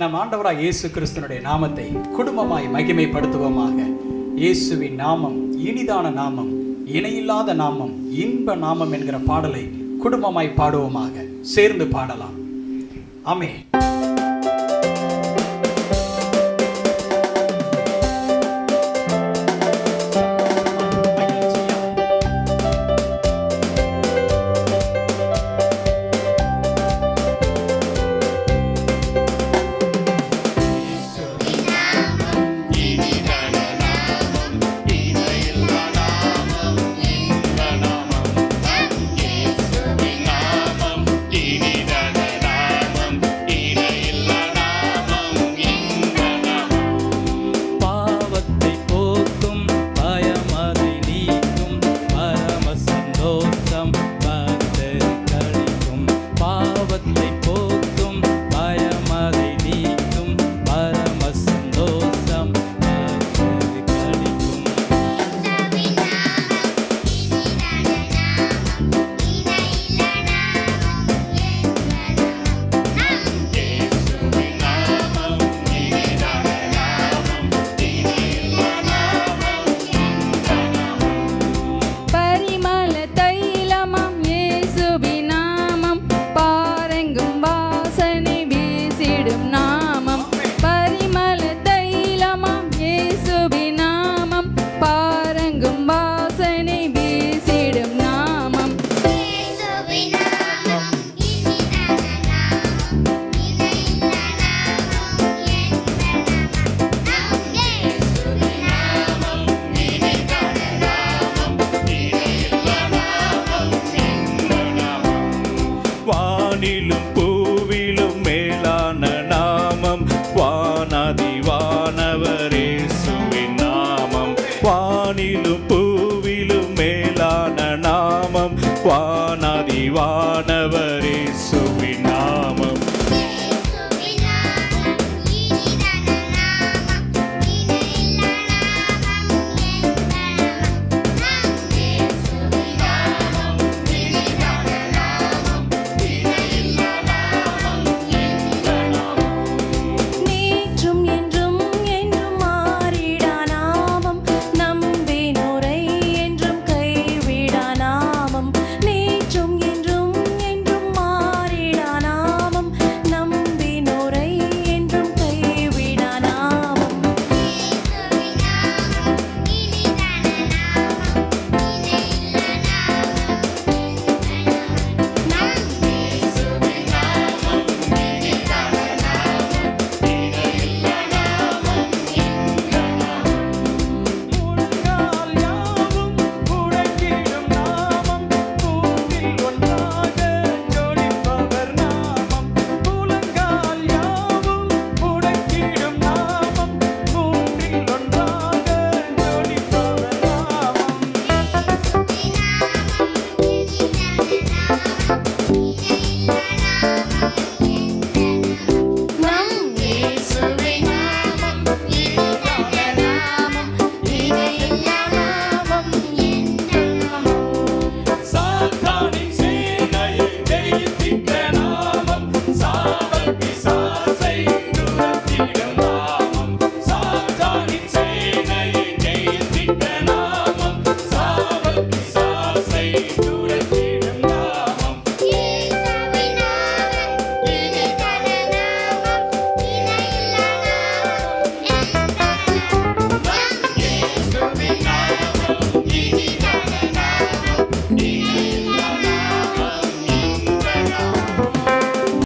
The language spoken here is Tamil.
நம் ஆண்டவராக இயேசு கிறிஸ்தனுடைய நாமத்தை குடும்பமாய் மகிமைப்படுத்துவோமாக. இயேசுவின் நாமம் இனிதான நாமம் இணையில்லாத நாமம் இன்ப நாமம் என்கிற பாடலை குடும்பமாய் பாடுவோமாக. சேர்ந்து பாடலாம். அமே வானிலும் பூவிலும் மேலான நாமம். வானாதி வானவரேசுவின் நாமம். வானிலும் பூவிலும் மேலான நாமம். வானாதி